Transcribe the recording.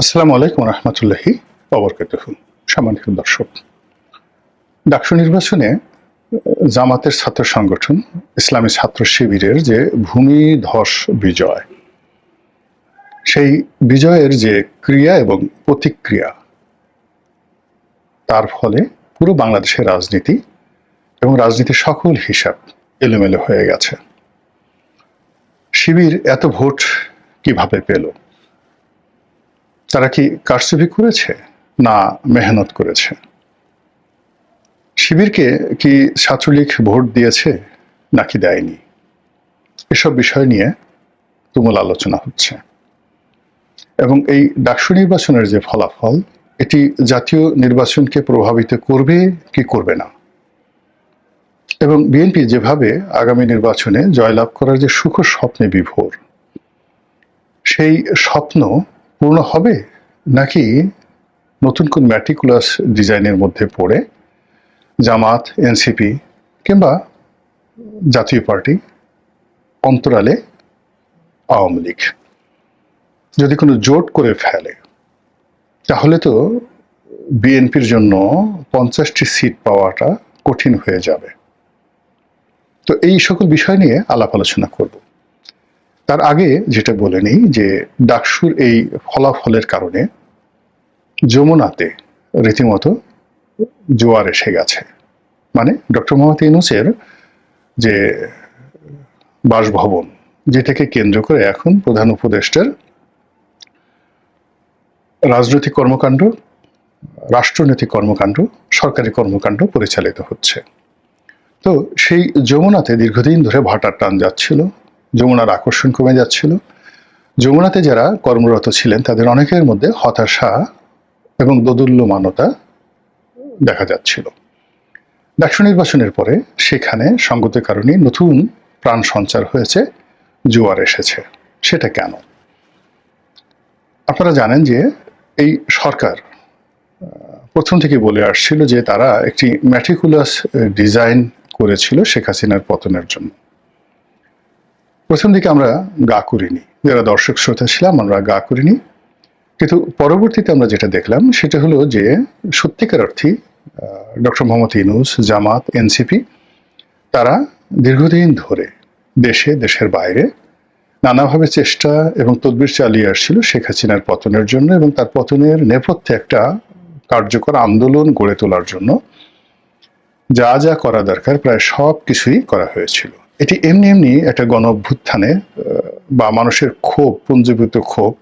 আসসালামু আলাইকুম রহমতুল্লাহি অবরকাত সম্মানিত দর্শক, ডাকসু নির্বাচনে জামাতের ছাত্র সংগঠন, ইসলামী ছাত্র শিবিরের যে ভূমিধস বিজয়, সেই বিজয়ের যে ক্রিয়া এবং প্রতিক্রিয়া, তার ফলে পুরো বাংলাদেশের রাজনীতি এবং রাজনীতির সকল হিসাব এলোমেলো হয়ে গেছে। শিবির এত ভোট কীভাবে পেল? তারা কি কারচুপি করেছে না মেহনত করেছে? শিবিরকে কি ছাত্রলীগ ভোট দিয়েছে নাকি দেয়নি? এসব বিষয় নিয়ে তুমুল আলোচনা হচ্ছে। এবং এই ডাকসু নির্বাচনের যে ফলাফল, এটি জাতীয় নির্বাচনকে প্রভাবিত করবে কি করবে না? এবং বিএনপি যেভাবে আগামী নির্বাচনে জয়লাভ করার যে সুখ স্বপ্নে বিভোর, সেই স্বপ্ন পূর্ণ হবে নাকি নতুন কোন ম্যাটিকুলাস ডিজাইনের মধ্যে পড়ে? জামাত এনসিপি কিংবা জাতীয় পার্টি অন্তরালে আওয়ামী লীগ? যদি কোনো জোট করে ফেলে, তাহলে তো বিএনপির জন্য পঞ্চাশটি সিট পাওয়াটা কঠিন হয়ে যাবে। তো এই সকল বিষয় নিয়ে আলাপ আলোচনা করব। তার আগে যেটা বলে নিই যে ডাকসুর এই ফলাফলের কারণে যমুনাতে রীতিমতো জোয়ার এসে গেছে। মানে ডক্টর মোহাম্মদ ইউনুসের যে বাসভবন, যেটাকে কেন্দ্র করে এখন প্রধান উপদেষ্টার রাজনৈতিক কর্মকাণ্ড, রাষ্ট্রনৈতিক কর্মকাণ্ড, সরকারি কর্মকাণ্ড পরিচালিত হচ্ছে। তো সেই যমুনাতে দীর্ঘদিন ধরে ভাটার টান যাচ্ছিল। যমুনার আকর্ষণ কমে যাচ্ছিল। যমুনাতে যারা কর্মরত ছিলেন, তাদের অনেকের মধ্যে হতাশা এবং দোদুল্যমানতা দেখা যাচ্ছিল। ডাকসু নির্বাচনের পরে সেখানে সঙ্গতের কারণে নতুন প্রাণ সঞ্চার হয়েছে, জোয়ার এসেছে। সেটা কেন? আপনারা জানেন যে এই সরকার প্রথম থেকে বলে আসছিল যে তারা একটি ম্যাটিকুলাস ডিজাইন করেছিল শেখ হাসিনার পতনের জন্য। প্রথম দিকে আমরা গা করিনি। যারা দর্শক শ্রোতা ছিলাম, আমরা গা করিনি। কিন্তু পরবর্তীতে আমরা যেটা দেখলাম, সেটা হলো যে সত্যিকার অর্থে ডক্টর মোহাম্মদ ইনুস জামাত, এনসিপি, তারা দীর্ঘদিন ধরে দেশে, দেশের বাইরে নানাভাবে চেষ্টা এবং তদবির চালিয়ে আসছিল শেখ হাসিনার পতনের জন্য এবং তার পতনের নেপথ্যে একটা কার্যকর আন্দোলন গড়ে তোলার জন্য যা যা করা দরকার, প্রায় সব কিছুই করা হয়েছিল। এটি এমনি এমনি একটা গণ অভ্যুত্থানে বা মানুষের ক্ষোভ পুঞ্জীভূত ক্ষোভ